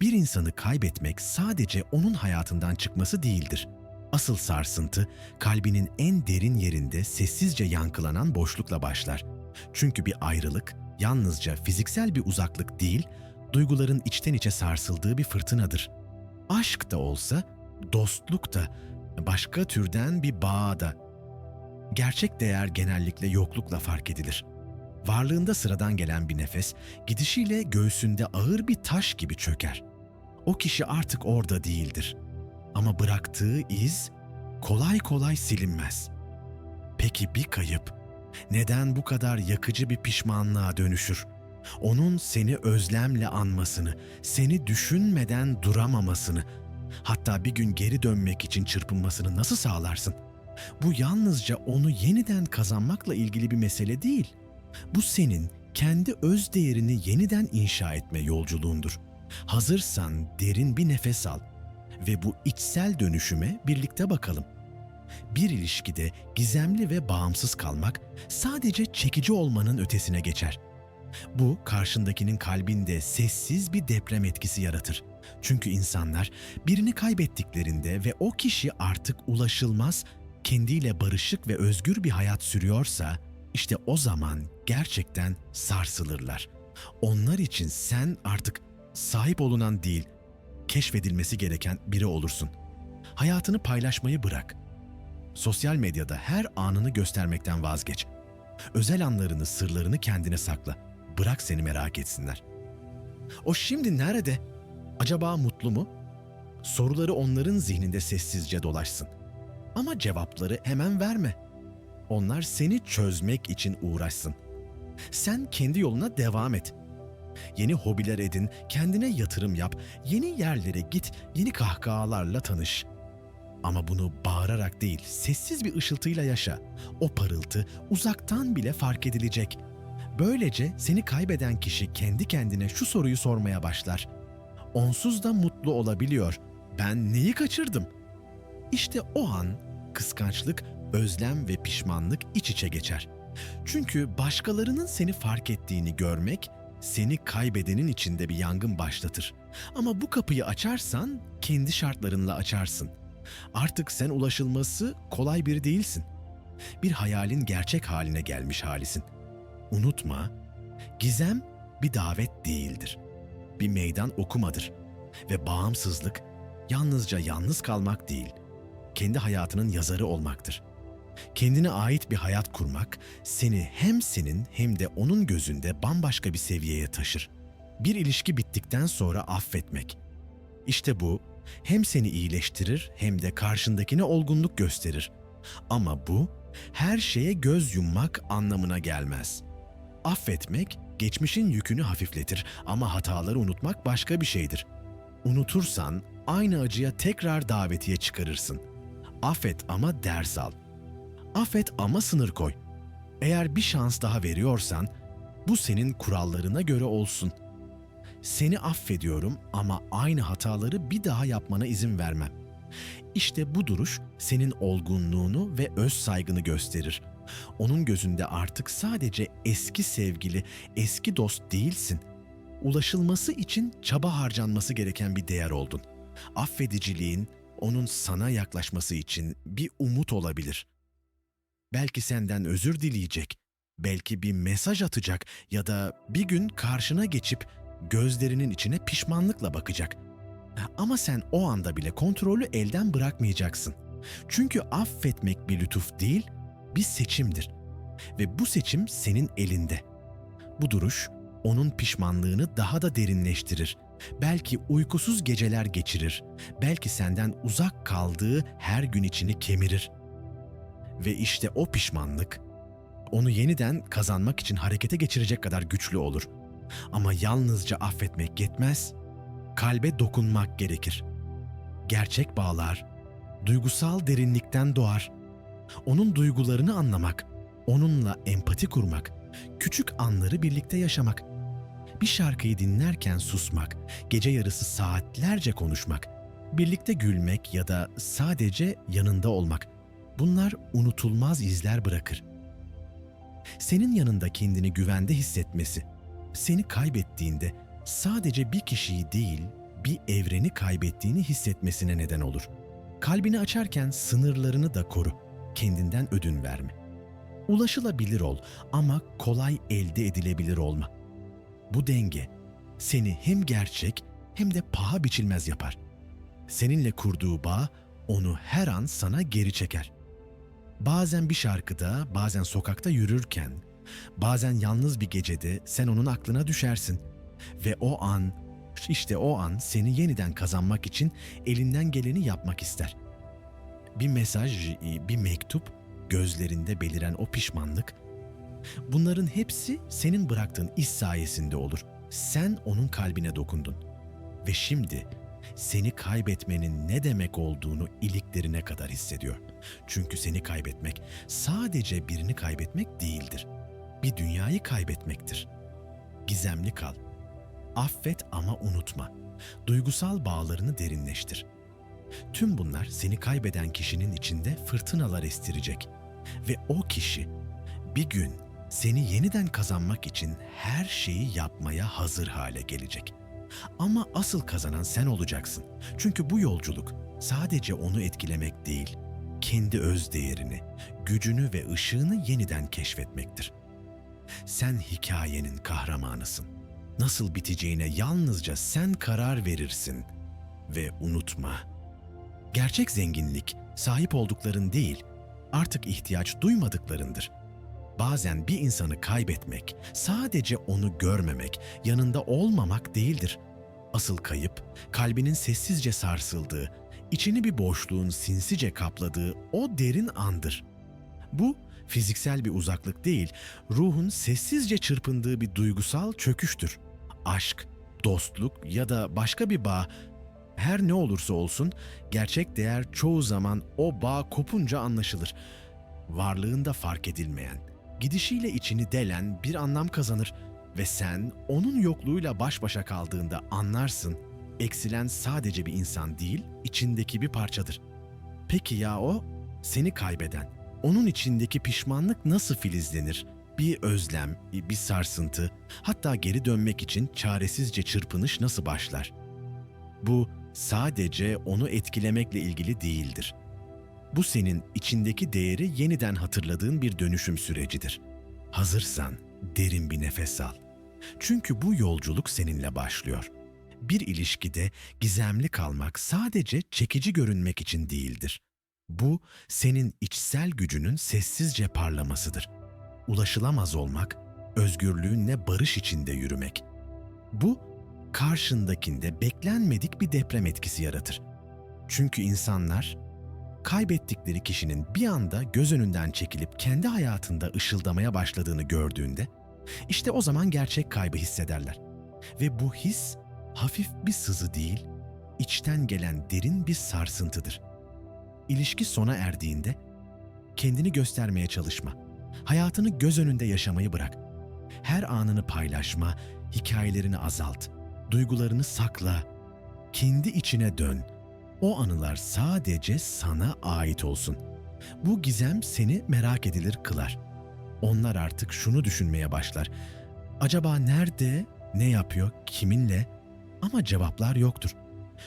Bir insanı kaybetmek sadece onun hayatından çıkması değildir. Asıl sarsıntı kalbinin en derin yerinde sessizce yankılanan boşlukla başlar. Çünkü bir ayrılık yalnızca fiziksel bir uzaklık değil, duyguların içten içe sarsıldığı bir fırtınadır. Aşk da olsa, dostluk da, başka türden bir bağ da. Gerçek değer genellikle yoklukla fark edilir. Varlığında sıradan gelen bir nefes, gidişiyle göğsünde ağır bir taş gibi çöker. O kişi artık orada değildir. Ama bıraktığı iz kolay kolay silinmez. Peki bir kayıp neden bu kadar yakıcı bir pişmanlığa dönüşür? Onun seni özlemle anmasını, seni düşünmeden duramamasını, hatta bir gün geri dönmek için çırpınmasını nasıl sağlarsın? Bu yalnızca onu yeniden kazanmakla ilgili bir mesele değil. Bu senin kendi öz değerini yeniden inşa etme yolculuğundur. Hazırsan derin bir nefes al ve bu içsel dönüşüme birlikte bakalım. Bir ilişkide gizemli ve bağımsız kalmak sadece çekici olmanın ötesine geçer. Bu karşındakinin kalbinde sessiz bir deprem etkisi yaratır. Çünkü insanlar birini kaybettiklerinde ve o kişi artık ulaşılmaz, kendiyle barışık ve özgür bir hayat sürüyorsa, işte o zaman gerçekten sarsılırlar. Onlar için sen artık sahip olunan değil, keşfedilmesi gereken biri olursun. Hayatını paylaşmayı bırak. Sosyal medyada her anını göstermekten vazgeç. Özel anlarını, sırlarını kendine sakla. Bırak seni merak etsinler. O şimdi nerede? Acaba mutlu mu? Soruları onların zihninde sessizce dolaşsın. Ama cevapları hemen verme. Onlar seni çözmek için uğraşsın. Sen kendi yoluna devam et. Yeni hobiler edin, kendine yatırım yap, yeni yerlere git, yeni kahkahalarla tanış. Ama bunu bağırarak değil, sessiz bir ışıltıyla yaşa. O parıltı uzaktan bile fark edilecek. Böylece seni kaybeden kişi kendi kendine şu soruyu sormaya başlar. Onsuz da mutlu olabiliyor. Ben neyi kaçırdım? İşte o an kıskançlık, özlem ve pişmanlık iç içe geçer. Çünkü başkalarının seni fark ettiğini görmek seni kaybedenin içinde bir yangın başlatır. Ama bu kapıyı açarsan kendi şartlarınla açarsın. Artık sen ulaşılması kolay biri değilsin. Bir hayalin gerçek haline gelmiş halisin. Unutma, gizem bir davet değildir. Bir meydan okumadır. Ve bağımsızlık yalnızca yalnız kalmak değil, kendi hayatının yazarı olmaktır. Kendine ait bir hayat kurmak seni hem senin hem de onun gözünde bambaşka bir seviyeye taşır. Bir ilişki bittikten sonra affetmek. İşte bu hem seni iyileştirir hem de karşındakine olgunluk gösterir. Ama bu her şeye göz yummak anlamına gelmez. Affetmek geçmişin yükünü hafifletir ama hataları unutmak başka bir şeydir. Unutursan aynı acıya tekrar davetiye çıkarırsın. Affet ama ders al. Affet ama sınır koy. Eğer bir şans daha veriyorsan bu senin kurallarına göre olsun. Seni affediyorum ama aynı hataları bir daha yapmana izin vermem. İşte bu duruş senin olgunluğunu ve öz saygını gösterir. Onun gözünde artık sadece eski sevgili, eski dost değilsin. Ulaşılması için çaba harcanması gereken bir değer oldun. Affediciliğin onun sana yaklaşması için bir umut olabilir. Belki senden özür dileyecek, belki bir mesaj atacak ya da bir gün karşına geçip gözlerinin içine pişmanlıkla bakacak. Ama sen o anda bile kontrolü elden bırakmayacaksın. Çünkü affetmek bir lütuf değil, bir seçimdir. Ve bu seçim senin elinde. Bu duruş onun pişmanlığını daha da derinleştirir. Belki uykusuz geceler geçirir. Belki senden uzak kaldığı her gün içini kemirir. Ve işte o pişmanlık onu yeniden kazanmak için harekete geçirecek kadar güçlü olur. Ama yalnızca affetmek yetmez, kalbe dokunmak gerekir. Gerçek bağlar duygusal derinlikten doğar. Onun duygularını anlamak, onunla empati kurmak, küçük anları birlikte yaşamak, bir şarkıyı dinlerken susmak, gece yarısı saatlerce konuşmak, birlikte gülmek ya da sadece yanında olmak. Bunlar unutulmaz izler bırakır. Senin yanında kendini güvende hissetmesi, seni kaybettiğinde sadece bir kişiyi değil, bir evreni kaybettiğini hissetmesine neden olur. Kalbini açarken sınırlarını da koru. Kendinden ödün verme. Ulaşılabilir ol ama kolay elde edilebilir olma. Bu denge seni hem gerçek hem de paha biçilmez yapar. Seninle kurduğu bağ onu her an sana geri çeker. Bazen bir şarkıda, bazen sokakta yürürken, bazen yalnız bir gecede sen onun aklına düşersin ve o an işte o an seni yeniden kazanmak için elinden geleni yapmak ister. Bir mesaj, bir mektup, gözlerinde beliren o pişmanlık, bunların hepsi senin bıraktığın iz sayesinde olur. Sen onun kalbine dokundun. Ve şimdi seni kaybetmenin ne demek olduğunu iliklerine kadar hissediyor. Çünkü seni kaybetmek sadece birini kaybetmek değildir. Bir dünyayı kaybetmektir. Gizemli kal. Affet ama unutma. Duygusal bağlarını derinleştir. Tüm bunlar seni kaybeden kişinin içinde fırtınalar estirecek ve o kişi bir gün seni yeniden kazanmak için her şeyi yapmaya hazır hale gelecek. Ama asıl kazanan sen olacaksın. Çünkü bu yolculuk sadece onu etkilemek değil, kendi öz değerini, gücünü ve ışığını yeniden keşfetmektir. Sen hikayenin kahramanısın. Nasıl biteceğine yalnızca sen karar verirsin. Ve unutma, gerçek zenginlik sahip oldukların değil, artık ihtiyaç duymadıklarındır. Bazen bir insanı kaybetmek, sadece onu görmemek, yanında olmamak değildir. Asıl kayıp, kalbinin sessizce sarsıldığı, içini bir boşluğun sinsice kapladığı o derin andır. Bu, fiziksel bir uzaklık değil, ruhun sessizce çırpındığı bir duygusal çöküştür. Aşk, dostluk ya da başka bir bağ, her ne olursa olsun, gerçek değer çoğu zaman o bağ kopunca anlaşılır. Varlığında fark edilmeyen, gidişiyle içini delen bir anlam kazanır ve sen onun yokluğuyla baş başa kaldığında anlarsın. Eksilen sadece bir insan değil, içindeki bir parçadır. Peki ya o? Seni kaybeden. Onun içindeki pişmanlık nasıl filizlenir? Bir özlem, bir sarsıntı, hatta geri dönmek için çaresizce çırpınış nasıl başlar? Bu sadece onu etkilemekle ilgili değildir. Bu senin içindeki değeri yeniden hatırladığın bir dönüşüm sürecidir. Hazırsan derin bir nefes al. Çünkü bu yolculuk seninle başlıyor. Bir ilişkide gizemli kalmak sadece çekici görünmek için değildir. Bu senin içsel gücünün sessizce parlamasıdır. Ulaşılamaz olmak, özgürlüğünle barış içinde yürümek. Bu karşındakinde beklenmedik bir deprem etkisi yaratır. Çünkü insanlar kaybettikleri kişinin bir anda göz önünden çekilip kendi hayatında ışıldamaya başladığını gördüğünde işte o zaman gerçek kaybı hissederler. Ve bu his hafif bir sızı değil, içten gelen derin bir sarsıntıdır. İlişki sona erdiğinde kendini göstermeye çalışma. Hayatını göz önünde yaşamayı bırak. Her anını paylaşma, hikayelerini azalt, duygularını sakla, kendi içine dön. O anılar sadece sana ait olsun. Bu gizem seni merak edilir kılar. Onlar artık şunu düşünmeye başlar. Acaba nerede, ne yapıyor, kiminle? Ama cevaplar yoktur.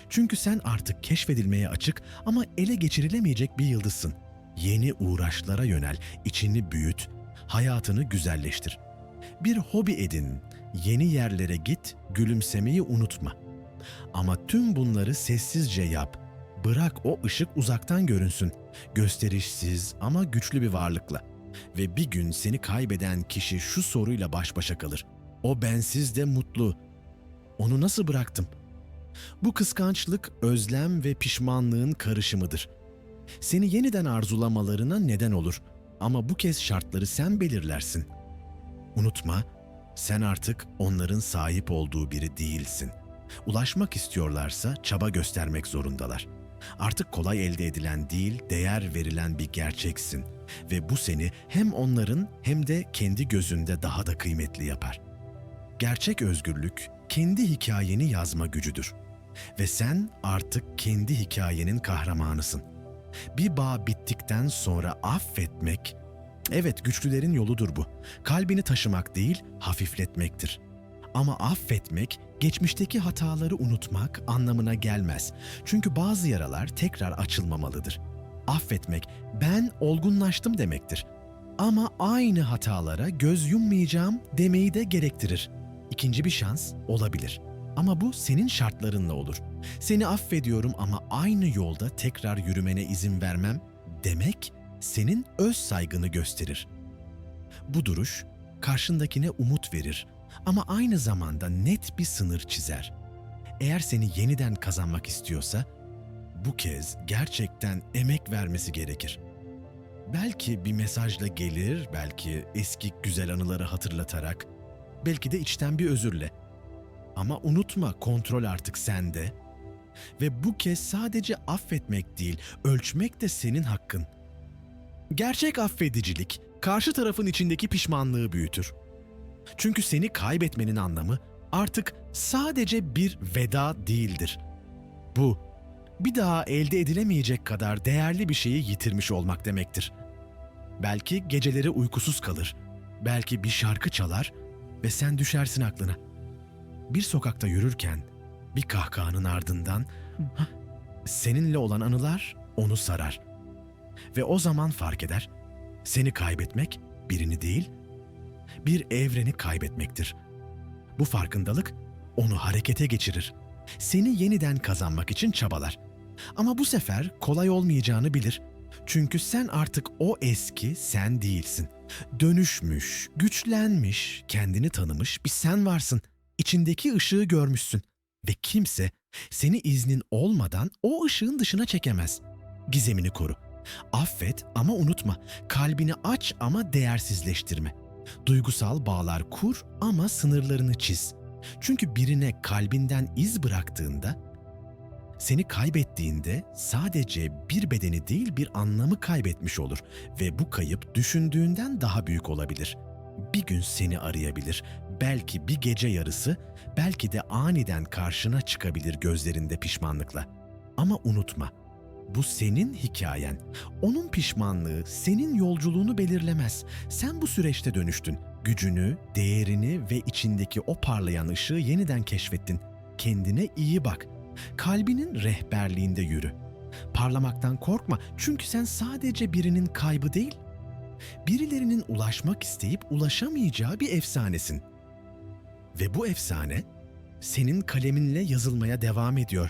Çünkü sen artık keşfedilmeye açık ama ele geçirilemeyecek bir yıldızsın. Yeni uğraşlara yönel, içini büyüt, hayatını güzelleştir. Bir hobi edin, yeni yerlere git, gülümsemeyi unutma. Ama tüm bunları sessizce yap. Bırak o ışık uzaktan görünsün. Gösterişsiz ama güçlü bir varlıkla. Ve bir gün seni kaybeden kişi şu soruyla baş başa kalır. O bensiz de mutlu. Onu nasıl bıraktım? Bu kıskançlık özlem ve pişmanlığın karışımıdır. Seni yeniden arzulamalarına neden olur ama bu kez şartları sen belirlersin. Unutma, sen artık onların sahip olduğu biri değilsin. Ulaşmak istiyorlarsa çaba göstermek zorundalar. Artık kolay elde edilen değil, değer verilen bir gerçeksin ve bu seni hem onların hem de kendi gözünde daha da kıymetli yapar. Gerçek özgürlük kendi hikayeni yazma gücüdür ve sen artık kendi hikayenin kahramanısın. Bir bağ bittikten sonra affetmek Evet güçlülerin yoludur bu. Kalbini taşımak değil, hafifletmektir. Ama affetmek geçmişteki hataları unutmak anlamına gelmez. Çünkü bazı yaralar tekrar açılmamalıdır. Affetmek, ben olgunlaştım demektir. Ama aynı hatalara göz yummayacağım demeyi de gerektirir. İkinci bir şans olabilir. Ama bu senin şartlarınla olur. Seni affediyorum ama aynı yolda tekrar yürümene izin vermem demek senin öz saygını gösterir. Bu duruş karşındakine umut verir ama aynı zamanda net bir sınır çizer. Eğer seni yeniden kazanmak istiyorsa bu kez gerçekten emek vermesi gerekir. Belki bir mesajla gelir, belki eski güzel anıları hatırlatarak, belki de içten bir özürle. Ama unutma kontrol artık sende. Ve bu kez sadece affetmek değil, ölçmek de senin hakkın. Gerçek affedicilik, karşı tarafın içindeki pişmanlığı büyütür. Çünkü seni kaybetmenin anlamı artık sadece bir veda değildir. Bu, bir daha elde edilemeyecek kadar değerli bir şeyi yitirmiş olmak demektir. Belki geceleri uykusuz kalır, belki bir şarkı çalar ve sen düşersin aklına. Bir sokakta yürürken bir kahkahanın ardından "Hah, seninle olan anılar onu sarar. Ve o zaman fark eder, seni kaybetmek birini değil, bir evreni kaybetmektir. Bu farkındalık onu harekete geçirir. Seni yeniden kazanmak için çabalar. Ama bu sefer kolay olmayacağını bilir. Çünkü sen artık o eski sen değilsin. Dönüşmüş, güçlenmiş, kendini tanımış bir sen varsın. İçindeki ışığı görmüşsün ve kimse seni iznin olmadan o ışığın dışına çekemez. Gizemini koru. Affet ama unutma. Kalbini aç ama değersizleştirme. Duygusal bağlar kur ama sınırlarını çiz. Çünkü birine kalbinden iz bıraktığında, seni kaybettiğinde sadece bir bedeni değil bir anlamı kaybetmiş olur ve bu kayıp düşündüğünden daha büyük olabilir. Bir gün seni arayabilir, belki bir gece yarısı, belki de aniden karşına çıkabilir gözlerinde pişmanlıkla. Ama unutma, bu senin hikayen. Onun pişmanlığı senin yolculuğunu belirlemez. Sen bu süreçte dönüştün. Gücünü, değerini ve içindeki o parlayan ışığı yeniden keşfettin. Kendine iyi bak. Kalbinin rehberliğinde yürü. Parlamaktan korkma çünkü sen sadece birinin kaybı değil, birilerinin ulaşmak isteyip ulaşamayacağı bir efsanesin. Ve bu efsane senin kaleminle yazılmaya devam ediyor.